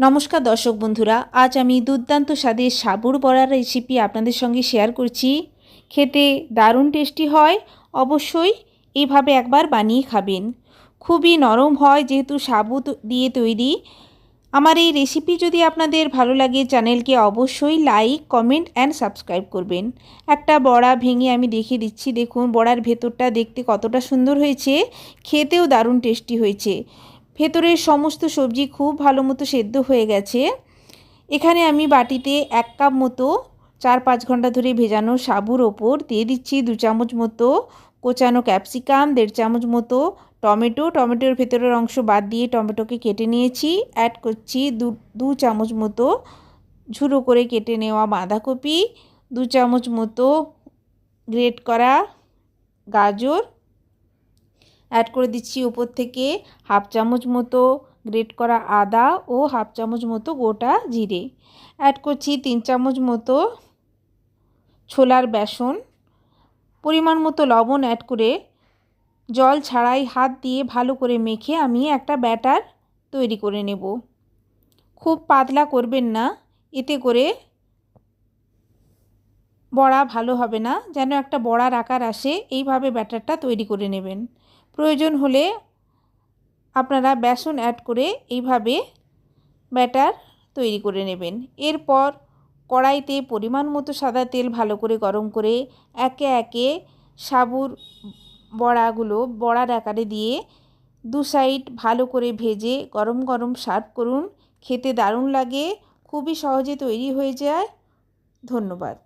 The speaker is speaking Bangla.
নমস্কার দর্শক বন্ধুরা, আজ আমি দুর্দান্ত স্বাদের সাবুর বড়ার রেসিপি আপনাদের সঙ্গে শেয়ার করছি। খেতে দারুণ টেস্টি হয়, অবশ্যই এইভাবে একবার বানিয়ে খাবেন। খুবই নরম হয় যেহেতু সাবু দিয়ে তৈরি। আমার এই রেসিপি যদি আপনাদের ভালো লাগে, চ্যানেলকে অবশ্যই লাইক কমেন্ট অ্যান্ড সাবস্ক্রাইব করবেন। একটা বড়া ভেঙে আমি দেখিয়ে দিচ্ছি। দেখুন, বড়ার ভেতরটা দেখতে কতটা সুন্দর হয়েছে। খেতেও দারুণ টেস্টি হয়েছে। ভেতরের সমস্ত সবজি খুব ভালো মতো সেদ্ধ হয়ে গেছে। এখানে আমি বাটিতে এক কাপ মতো চার পাঁচ ঘণ্টা ধরে ভেজানো সাবুর ওপর দিয়ে দিচ্ছি দু চামচ মতো কোচানো ক্যাপসিকাম, দেড় চামচ মতো টমেটো। টমেটোর ভেতরের অংশ বাদ দিয়ে টমেটোকে কেটে নিয়েছি। অ্যাড করছি দু দু চামচ মতো ঝুড়ো করে কেটে নেওয়া বাঁধাকপি, দু চামচ মতো গ্রেট করা গাজর অ্যাড করে দিচ্ছি উপর থেকে হাফ চামচ মতো গ্রেট করা আদা ও হাফ চামচ মতো গোটা জিরে। অ্যাড করছি তিন চামচ মতো ছোলার বেসন। পরিমাণ মতো লবণ অ্যাড করে জল ছাড়াই হাত দিয়ে ভালো করে মেখে আমি একটা ব্যাটার তৈরি করে নেব। খুব পাতলা করবেন না, এতে করে বড়া ভালো হবে না, যেন একটা বড়ার আকার আসে, এইভাবে ব্যাটারটা তৈরি করে নেবেন। প্রয়োজন হলে আপনারা বেসন অ্যাড করে এইভাবে ব্যাটার তৈরি করে নেবেন। এরপর কড়াইতে পরিমাণ মতো সাদা তেল ভালো করে গরম করে একে একে সাবুর বড়াগুলো বড়ার আকারে দিয়ে দু সাইড ভালো করে ভেজে গরম গরম সার্ভ করুন। খেতে দারুণ লাগে, খুবই সহজে তৈরি হয়ে যায়। ধন্যবাদ।